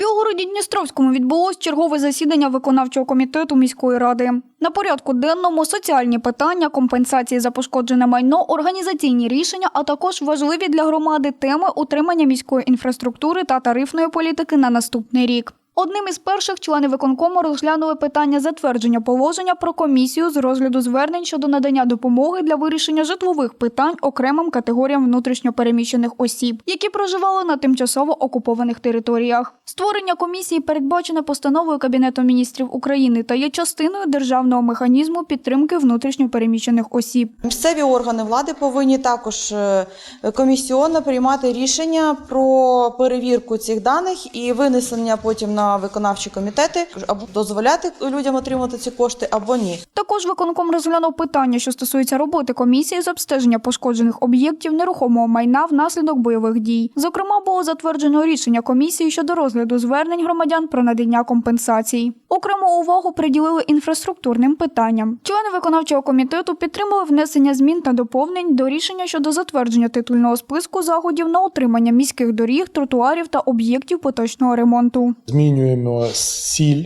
Білгороді Дністровському відбулось чергове засідання виконавчого комітету міської ради. На порядку денному соціальні питання, компенсації за пошкоджене майно, організаційні рішення, а також важливі для громади теми утримання міської інфраструктури та тарифної політики на наступний рік. Одним із перших члени виконкому розглянули питання затвердження положення про комісію з розгляду звернень щодо надання допомоги для вирішення житлових питань окремим категоріям внутрішньопереміщених осіб, які проживали на тимчасово окупованих територіях. Створення комісії передбачене постановою Кабінету міністрів України та є частиною державного механізму підтримки внутрішньопереміщених осіб. Місцеві органи влади повинні також е, комісіонно приймати рішення про перевірку цих даних і винесення потім на виконавчі комітети, або дозволяти людям отримати ці кошти, або ні. Також виконком розглянув питання, що стосується роботи комісії з обстеження пошкоджених об'єктів нерухомого майна внаслідок бойових дій. Зокрема, було затверджено рішення комісії щодо розгляду звернень громадян про надання компенсацій. Окрему увагу приділили інфраструктурним питанням. Члени виконавчого комітету підтримали внесення змін та доповнень до рішення щодо затвердження титульного списку заходів на утримання міських доріг, тротуарів та об'єктів поточного ремонту. Змінюємо сіль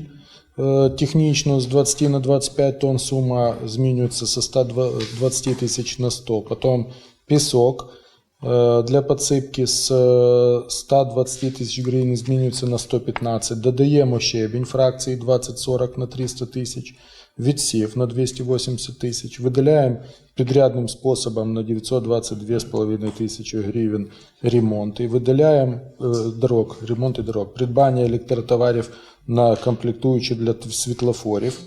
е, технічно з 20 на 25 тонн сума змінюється з 120 тисяч на 100. Потім пісок е, для підсипки з е, 120 тисяч гривень змінюється на 115. Додаємо щебінь фракції 20-40 на 300 тисяч. Відсів на 280 тисяч. Виділяємо підрядним способом на 922,5 тисячі гривень ремонт. І виділяємо е, дорог, і дорог, придбання електротоварів на комплектуючі для світлофорів.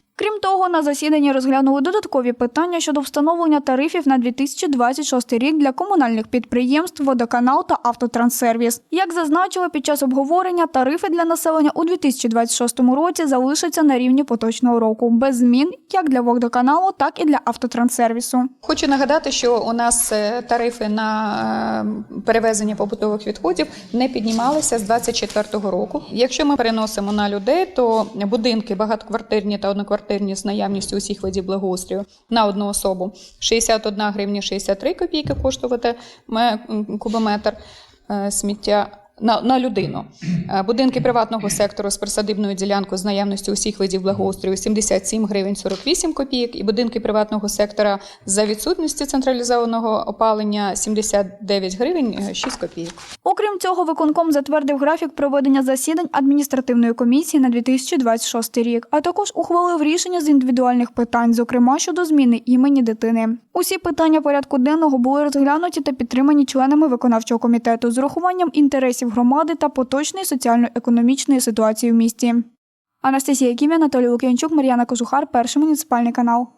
Того, на засіданні розглянули додаткові питання щодо встановлення тарифів на 2026 рік для комунальних підприємств, водоканал та автотранссервіс. Як зазначили під час обговорення, тарифи для населення у 2026 році залишаться на рівні поточного року, без змін як для водоканалу, так і для автотранссервісу. Хочу нагадати, що у нас е, тарифи на е, перевезення побутових відходів не піднімалися з 2024 року. Якщо ми переносимо на людей, то будинки багатоквартирні та одноквартирні з наявністю усіх видів благоустрою на одну особу 61 гривня 63 копійки коштувати кубометр е, сміття. На, на людину Е, будинки приватного сектору з присадибною ділянкою з наявністю усіх видів благоустрою 77 гривень 48 копійок, і будинки приватного сектора за відсутності централізованого опалення 79 гривень е, 6 копійок. Окрім цього, виконком затвердив графік проведення засідань адміністративної комісії на 2026 рік, а також ухвалив рішення з індивідуальних питань, зокрема щодо зміни імені дитини. Усі питання порядку денного були розглянуті та підтримані членами виконавчого комітету з урахуванням інтересів громади та поточної соціально-економічної ситуації в місті. Анастасія Кім'я, Анатолій Лук'янчук, Мар'яна Кожухар, перший муніципальний канал.